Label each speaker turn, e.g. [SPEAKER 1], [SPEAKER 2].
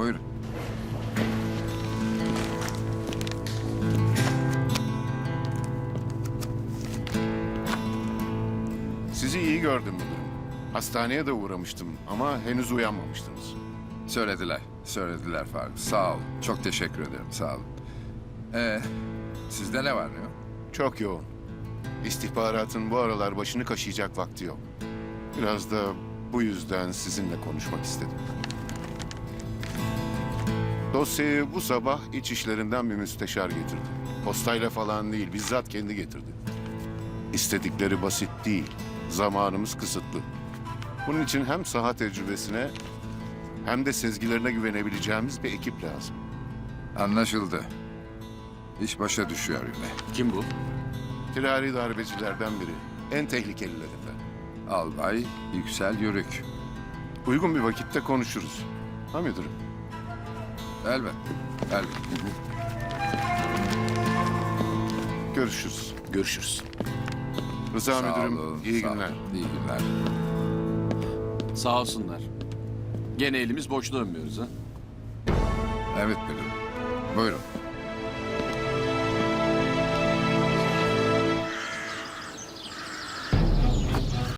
[SPEAKER 1] buyurun.
[SPEAKER 2] Sizi iyi gördüm müdürüm. Hastaneye de uğramıştım ama henüz uyanmamıştınız.
[SPEAKER 1] Söylediler, söylediler Faruk. Sağ olun. Çok teşekkür ederim, sağ olun. Ee, sizde ne var ne yok?
[SPEAKER 2] Çok yoğun. İstihbaratın bu aralar başını kaşıyacak vakti yok. Biraz da bu yüzden sizinle konuşmak istedim. Dosyayı bu sabah iç işlerinden bir müsteşar getirdi. Postayla falan değil, bizzat kendi getirdi. İstedikleri basit değil, zamanımız kısıtlı. Bunun için hem saha tecrübesine hem de sezgilerine güvenebileceğimiz bir ekip lazım.
[SPEAKER 1] Anlaşıldı. İş başa düşüyor yine.
[SPEAKER 3] Kim bu?
[SPEAKER 2] Firari darbecilerden biri, en tehlikelilerinden.
[SPEAKER 1] Albay Yüksel Yörük.
[SPEAKER 2] Uygun bir vakitte konuşuruz. Ha müdürüm?
[SPEAKER 1] Elbet, elbet.
[SPEAKER 2] Görüşürüz.
[SPEAKER 3] Görüşürüz.
[SPEAKER 2] Rıza
[SPEAKER 1] Sağ
[SPEAKER 2] müdürüm,
[SPEAKER 1] olun,
[SPEAKER 2] iyi
[SPEAKER 1] sağ olun.
[SPEAKER 2] günler.
[SPEAKER 1] İyi günler.
[SPEAKER 3] Sağ olsunlar. Gene elimiz boş dönmüyoruz ha.
[SPEAKER 1] Evet müdürüm. Buyurun.